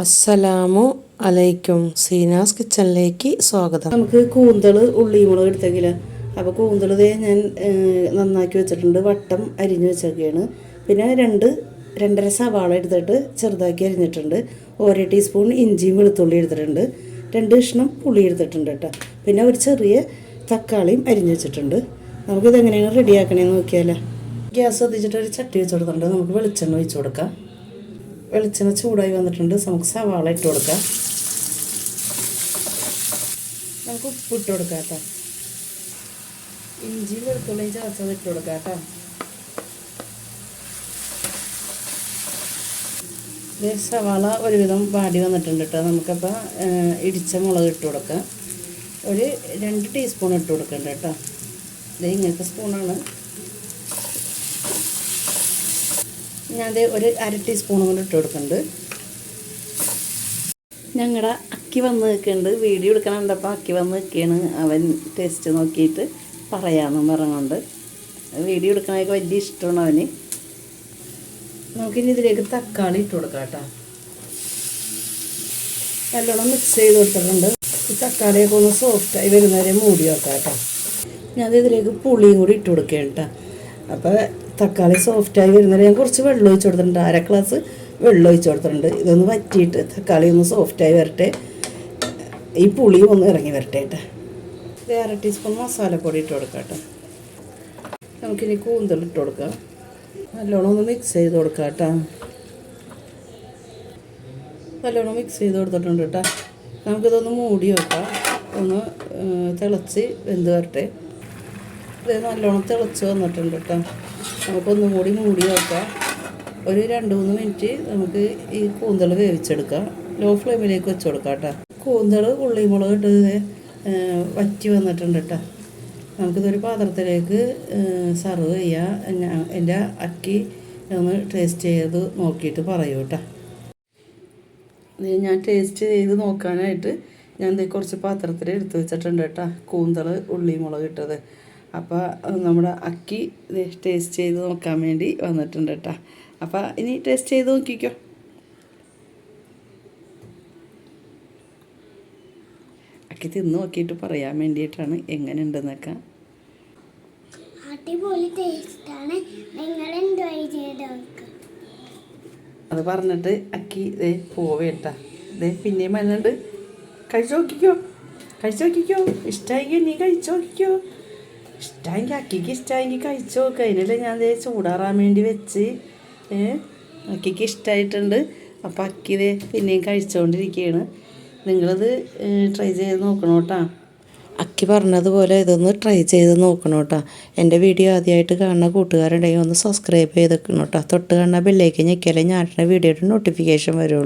അസ്സലാമു അലൈക്കും. സീനാസ് കിച്ചണിലേക്ക് സ്വാഗതം. നമുക്ക് കൂന്തൾ ഉള്ളിമുളക് എടുത്തെങ്കിൽ അപ്പോൾ കൂന്തൾ ദേ ഞാൻ നന്നാക്കി വെച്ചിട്ടുണ്ട്. വട്ടം അരിഞ്ഞു വെച്ചൊക്കെയാണ്. പിന്നെ രണ്ട് രണ്ടര സവാള എടുത്തിട്ട് ചെറുതാക്കി അരിഞ്ഞിട്ടുണ്ട്. ഓരോ ടീസ്പൂൺ ഇഞ്ചിയും വെളുത്തുള്ളി എടുത്തിട്ടുണ്ട്. രണ്ട് കഷ്ണം പുളി എടുത്തിട്ടുണ്ട് കേട്ടോ. പിന്നെ ഒരു ചെറിയ തക്കാളിയും അരിഞ്ഞു വെച്ചിട്ടുണ്ട്. നമുക്കിതെങ്ങനെയാണ് റെഡിയാക്കണേന്ന് നോക്കിയാലോ. ഗ്യാസ് കത്തിച്ചിട്ട് ഒരു ചട്ടി വെച്ച് കൊടുത്തിട്ടുണ്ട്. നമുക്ക് വെളിച്ചെണ്ണ ഒഴിച്ച് കൊടുക്കാം. വെളിച്ചെണ്ണ ചൂടായി വന്നിട്ടുണ്ട്. നമുക്ക് സവാള ഇട്ട് കൊടുക്കാം. നമുക്ക് ഉപ്പ് ഇട്ട് കൊടുക്കാം കേട്ടോ. ഇഞ്ചി വെളുത്തുള്ളി ചതച്ചത് ഇട്ട് കൊടുക്കാം കേട്ടോ. സവാള ഒരുവിധം വാടി വന്നിട്ടുണ്ട് കേട്ടോ. നമുക്കപ്പോൾ ഇടിച്ച മുളക് ഇട്ട് കൊടുക്കാം. ഒരു രണ്ട് ടീസ്പൂൺ ഇട്ട് കൊടുക്കണ്ട കേട്ടോ. ഇത് ഇങ്ങനത്തെ സ്പൂണാണ് ദേ ഒരു അര ടീസ്പൂൺ കൊണ്ട് ഇട്ട് കൊടുക്കുന്നുണ്ട്. ഞങ്ങളുടെ അക്കി വന്ന് നിൽക്കുന്നുണ്ട്. വീഡിയോ എടുക്കണം കണ്ടപ്പോൾ അക്കി വന്ന് നിൽക്കുകയാണ്. അവൻ ടേസ്റ്റ് നോക്കിയിട്ട് പറയാമെന്നും പറഞ്ഞുകൊണ്ട്. വീഡിയോ എടുക്കണമൊക്കെ വലിയ ഇഷ്ടമാണ് അവന്. നമുക്കിനി ഇതിലേക്ക് തക്കാളി ഇട്ട് കൊടുക്കാം കേട്ടോ. നല്ലോണം മിക്സ് ചെയ്ത് കൊടുത്തിട്ടുണ്ട്. ഈ തക്കാളിയൊക്കെ ഒന്ന് സോഫ്റ്റായി വരുന്നവരെ മൂടി വെക്കാം കേട്ടോ. ഞാൻ ഇതിലേക്ക് പുളിയും കൂടി ഇട്ട് കൊടുക്കുകയാണ് കേട്ടോ. അപ്പോൾ തക്കാളി സോഫ്റ്റായി വരുന്നതിന് ഞാൻ കുറച്ച് വെള്ളം ഒഴിച്ച് കൊടുത്തിട്ടുണ്ട്. അര ഗ്ലാസ് വെള്ളം ഒഴിച്ച് കൊടുത്തിട്ടുണ്ട്. ഇതൊന്ന് വറ്റിയിട്ട് തക്കാളി ഒന്ന് സോഫ്റ്റായി വരട്ടെ. ഈ പുളിയും ഒന്ന് ഇറങ്ങി വരട്ടെ കേട്ടോ. ഇത് അര ടീസ്പൂൺ മസാലപ്പൊടി ഇട്ട് കൊടുക്കാം കേട്ടോ. നമുക്കിനി കൂന്തൽ ഇട്ട് കൊടുക്കാം. നല്ലോണം ഒന്ന് മിക്സ് ചെയ്ത് കൊടുക്കാം കേട്ടോ. നല്ലോണം മിക്സ് ചെയ്ത് കൊടുത്തിട്ടുണ്ട് കേട്ടോ. നമുക്കിതൊന്ന് മൂടി വെക്കാം. ഒന്ന് തിളച്ച് വെന്ത് വരട്ടെ. ഇത് നല്ലോണം തിളച്ച് വന്നിട്ടുണ്ട് കേട്ടോ. നമുക്കൊന്നും കൂടി മൂടി വെക്കാം. ഒരു രണ്ട് മൂന്ന് മിനിറ്റ് നമുക്ക് ഈ കൂന്തൾ വേവിച്ചെടുക്കാം. ലോ ഫ്ലെയിമിലേക്ക് വെച്ച് കൊടുക്കാം കേട്ടോ. കൂന്തൾ ഉള്ളിമുളക് ഇട്ട് ഇത്, വറ്റി വന്നിട്ടുണ്ട് കേട്ടോ. നമുക്കിതൊരു പാത്രത്തിലേക്ക് സർവ് ചെയ്യാം. ഞാൻ എന്റെ അക്കി ഒന്ന് ടേസ്റ്റ് ചെയ്ത് നോക്കിയിട്ട് പറയൂ കേട്ടോ. ഇത് ഞാൻ ടേസ്റ്റ് ചെയ്ത് നോക്കാനായിട്ട് ഞാൻ ദേ കുറച്ച് പാത്രത്തിൽ എടുത്ത് വെച്ചിട്ടുണ്ട് കേട്ടോ. കൂന്തൾ ഉള്ളിമുളക് ഇട്ടത്. അപ്പോൾ നമ്മുടെ അക്കി ടേസ്റ്റ് ചെയ്ത് നോക്കാൻ വേണ്ടി വന്നിട്ടുണ്ട് കേട്ടോ അപ്പോൾ ഇനി ടേസ്റ്റ് ചെയ്ത് നോക്കിക്കോ. അക്കി തിന്ന് നോക്കിയിട്ട് പറയാൻ വേണ്ടിയിട്ടാണ് എങ്ങനെ ഉണ്ടെന്നൊക്കെ അടിപൊളി ടേസ്റ്റാണ് നിങ്ങൾ ചെയ്ത് അത് പറഞ്ഞിട്ട് അക്കി ദേ പോവേട്ടാ ദേ പിന്നെയും വന്നിട്ട് കഴിച്ചു നോക്കിക്കോ. കഴിച്ചു നോക്കിക്കോ. ഇഷ്ടമായി നീ കഴിച്ചു നോക്കിക്കോ. ഇഷ്ടമെങ്കിൽ അക്കിക്ക് ഇഷ്ടമായെങ്കിൽ കഴിച്ചു നോക്കുക അതിനല്ലേ ഞാൻ ദേ ചൂടാറാൻ വേണ്ടി വെച്ച് അക്കിക്ക് ഇഷ്ടമായിട്ടുണ്ട് അപ്പം അക്കി ദേ പിന്നെയും കഴിച്ചുകൊണ്ടിരിക്കുകയാണ് നിങ്ങളത് ട്രൈ ചെയ്ത് നോക്കണം കേട്ടോ അക്കി പറഞ്ഞതുപോലെ ഇതൊന്ന് ട്രൈ ചെയ്ത് നോക്കണം കേട്ടോ എന്റെ വീഡിയോ ആദ്യമായിട്ട് കാണുന്ന കൂട്ടുകാരുണ്ടെങ്കിൽ ഒന്ന് സബ്സ്ക്രൈബ് ചെയ്തേക്കണം കേട്ടോ തൊട്ട് കാണുന്ന ബെല്ലേക്ക് ഞെക്കിയാലേ ഞാൻ വീഡിയോയുടെ നോട്ടിഫിക്കേഷൻ വരുള്ളൂ.